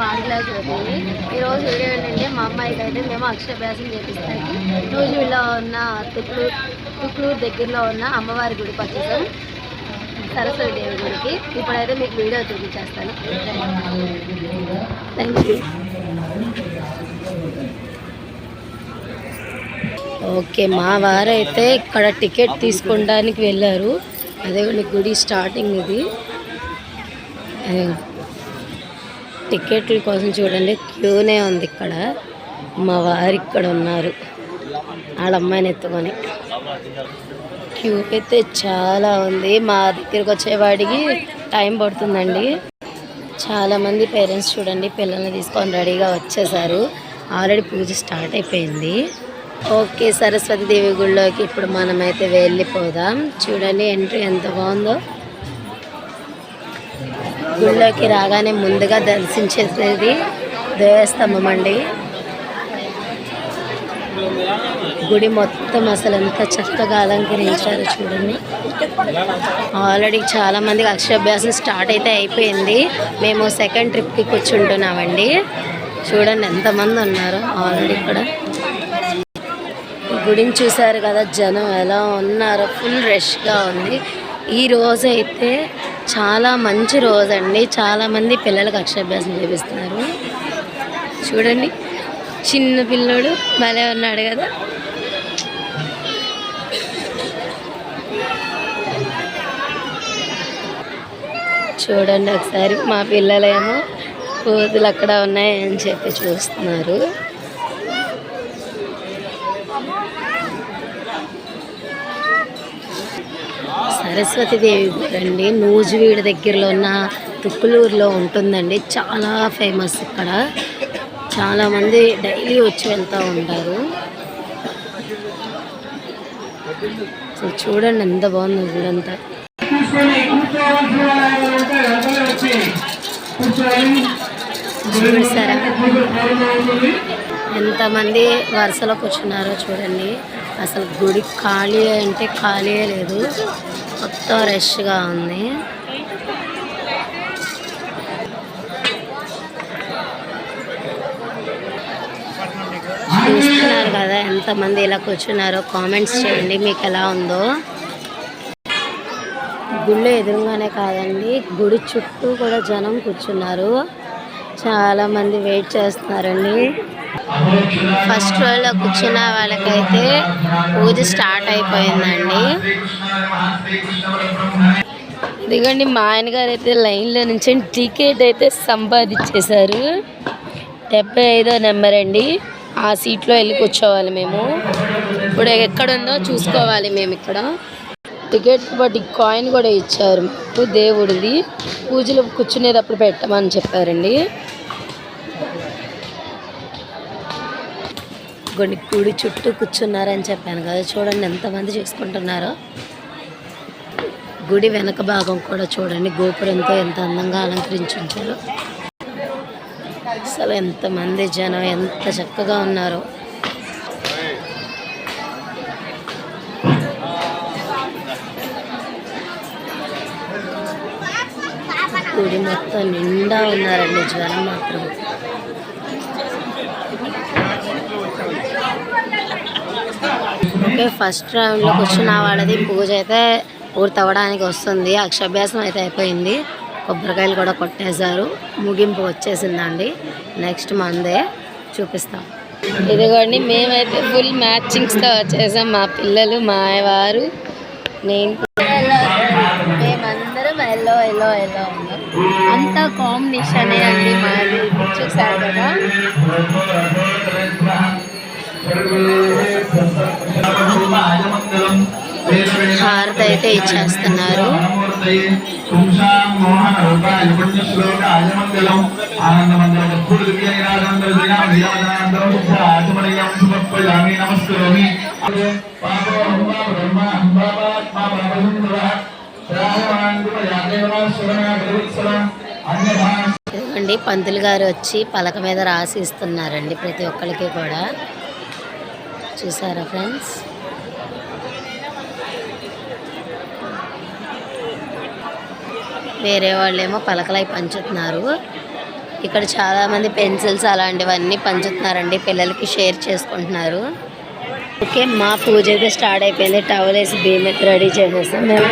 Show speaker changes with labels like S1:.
S1: మాడిగ్లాస్ అవుతుంది ఈరోజు వీడియో ఏంటంటే మా అమ్మాయికి అయితే మేము అక్షరాభ్యాసం చేపిస్తానికి నూజివీడులో ఉన్న తుక్లూరు తుక్లూరు దగ్గరలో ఉన్న అమ్మవారి గుడికి వచ్చేసాం సరస్వతి దేవి గుడికి. ఇప్పుడైతే మీకు వీడియో చూపించేస్తాను. థ్యాంక్ యూ ఓకే మా వారైతే ఇక్కడ టికెట్ తీసుకోవడానికి వెళ్ళారు. అదే గుడి స్టార్టింగ్ ఇది. అదే టికెట్ల కోసం చూడండి క్యూనే ఉంది ఇక్కడ. మా వారు ఇక్కడ ఉన్నారు. వాళ్ళ అమ్మాయిని ఎత్తుకొని. క్యూ అయితే చాలా ఉంది. మా దగ్గరికి వచ్చేవాడికి టైం పడుతుందండి. చాలామంది పేరెంట్స్ చూడండి పిల్లల్ని తీసుకొని రెడీగా వచ్చేసారు. ఆల్రెడీ పూజ స్టార్ట్ అయిపోయింది. ఓకే సరస్వతి దేవి గుడిలోకి ఇప్పుడు మనమైతే వెళ్ళిపోదాం. చూడండి ఎంట్రీ ఎంత బాగుందో. గుళ్ళోకి రాగానే ముందుగా దర్శించేది దేవస్తంభం అండి. గుడి మొత్తం అసలు ఎంత చక్కగా అలంకరించారు చూడండి. ఆల్రెడీ చాలామందికి అక్షరాభ్యాసం స్టార్ట్ అయితే అయిపోయింది. మేము సెకండ్ ట్రిప్కి కూర్చుంటున్నామండి. చూడండి ఎంతమంది ఉన్నారు ఆల్రెడీ ఇక్కడ. గుడిని చూశారు కదా జనం ఎలా ఉన్నారో ఫుల్ రష్గా ఉంది. ఈ రోజు అయితే చాలా మంచి రోజు అండి. చాలామంది పిల్లలకు అక్షరాభ్యాసం చేపిస్తున్నారు. చూడండి. చిన్న పిల్లోడు భలే ఉన్నాడు కదా. చూడండి ఒకసారి మా పిల్లలేమో కోతులు అక్కడ ఉన్నాయని చెప్పి చూస్తున్నారు. సరస్వతి దేవి గుడి అండి. నూజివీడు దగ్గరలో ఉన్న తుక్కులూరులో ఉంటుందండి. చాలా ఫేమస్ ఇక్కడ. చాలామంది డైలీ వచ్చి వెళ్తూ ఉంటారు. సో చూడండి ఎంత బాగుంది గుడంతా చూసారా? ఎంతమంది వరుసలో కూర్చున్నారో చూడండి. అసలు గుడి ఖాళీ అంటే ఖాళీయే లేదు. మొత్తం రష్గా ఉంది. చూస్తున్నారు కదా ఎంతమంది ఇలా కూర్చున్నారో కామెంట్స్ చేయండి మీకు ఎలా ఉందో. గుళ్ళు ఎదురుగానే కాదండి గుడి చుట్టూ కూడా జనం కూర్చున్నారు. చాలా మంది వెయిట్ చేస్తున్నారండి. ఫస్ట్ రోలో కూర్చున్న వాళ్ళకైతే పూజ స్టార్ట్ అయిపోయిందండి. ఇదిగోండి మా ఆయన గారు అయితే లైన్లో నుంచి టికెట్ అయితే సంపాదించేశారు. డెబ్బై ఐదో నెంబర్ అండి. ఆ సీట్లో వెళ్ళి కూర్చోవాలి మేము. ఇప్పుడు ఎక్కడుందో చూసుకోవాలి మేము ఇక్కడ. టికెట్ బట్టి కాయిన్ కూడా ఇచ్చారు. మాకు దేవుడిది. పూజలు కూర్చునేటప్పుడు పెట్టమని చెప్పారండి. కొన్ని గుడి చుట్టూ కూర్చున్నారని చెప్పాను కదా. చూడండి ఎంతమంది చేసుకుంటున్నారో. గుడి వెనక భాగం కూడా చూడండి. గోపురంతో ఎంత అందంగా అలంకరించి ఉంచారు అసలు ఎంతమంది జనం ఎంత చక్కగా ఉన్నారో. గుడి మొత్తం నిండా ఉన్నారండి. జనం మాత్రం. ఓకే ఫస్ట్ రౌండ్లో కూర్చున్న వాళ్ళది పూజ అయితే పూర్తవడానికి వస్తుంది. అక్షభ్యాసం అయితే అయిపోయింది. కొబ్బరికాయలు కూడా కొట్టేశారు. ముగింపు వచ్చేసిందండి. నెక్స్ట్ మందే చూపిస్తాం. ఇదిగోండి మేమైతే ఫుల్ మ్యాచింగ్స్తో వచ్చేసాం. మా పిల్లలు మా వారు నేను మేమందరం ఎల్లో ఎల్లో ఎల్లో ఉన్నాం అంతా కాంబినేషనే అండి మాది. చూసారు కదా? హారతి అయితే ఇచ్చేస్తున్నారు పంతులు గారు వచ్చి పలక మీద రాసి ఇస్తున్నారండి ప్రతి ఒక్కరికి కూడా. చూసారా ఫ్రెండ్స్? వేరే వాళ్ళేమో పలకలై పంచుతున్నారు. ఇక్కడ చాలామంది పెన్సిల్స్ అలాంటివన్నీ పంచుతున్నారండి పిల్లలకి షేర్ చేసుకుంటున్నారు. ఓకే మా పూజ అయితే స్టార్ట్ అయిపోయింది. టవల్ వేసి బియ్యం రెడీ చేసేస్తాం. మేము